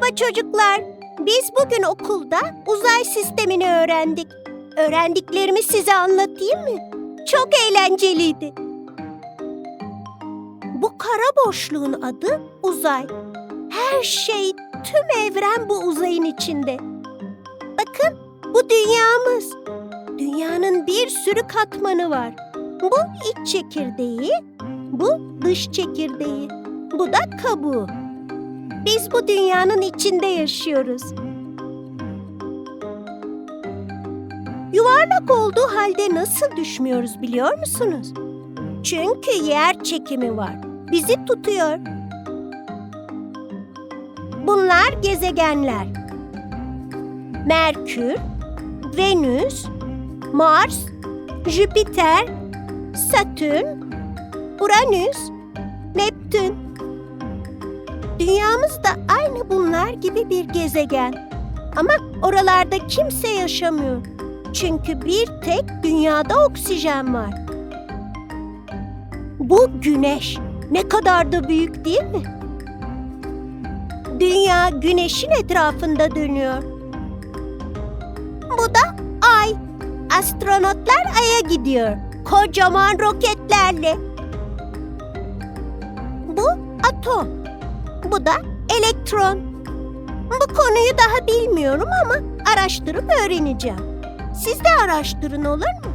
çocuklar. Biz bugün okulda uzay sistemini öğrendik. Öğrendiklerimi size anlatayım mı? Çok eğlenceliydi. Bu kara boşluğun adı uzay. Her şey, tüm evren bu uzayın içinde. Bakın, bu dünyamız. Dünyanın bir sürü katmanı var. Bu iç çekirdeği, bu dış çekirdeği, bu da kabuğu. Biz bu dünyanın içinde yaşıyoruz. Yuvarlak olduğu halde nasıl düşmüyoruz biliyor musunuz? Çünkü yer çekimi var. Bizi tutuyor. Bunlar gezegenler. Merkür, Venüs, Mars, Jüpiter, Satürn, Uranüs, Neptün. Dünyamız da aynı bunlar gibi bir gezegen. Ama oralarda kimse yaşamıyor. Çünkü bir tek dünyada oksijen var. Bu güneş. Ne kadar da büyük değil mi? Dünya güneşin etrafında dönüyor. Bu da ay. Astronotlar aya gidiyor. Kocaman roketlerle. Bu atom. Bu da elektron. Bu konuyu daha bilmiyorum ama araştırıp öğreneceğim. Siz de araştırın olur mu?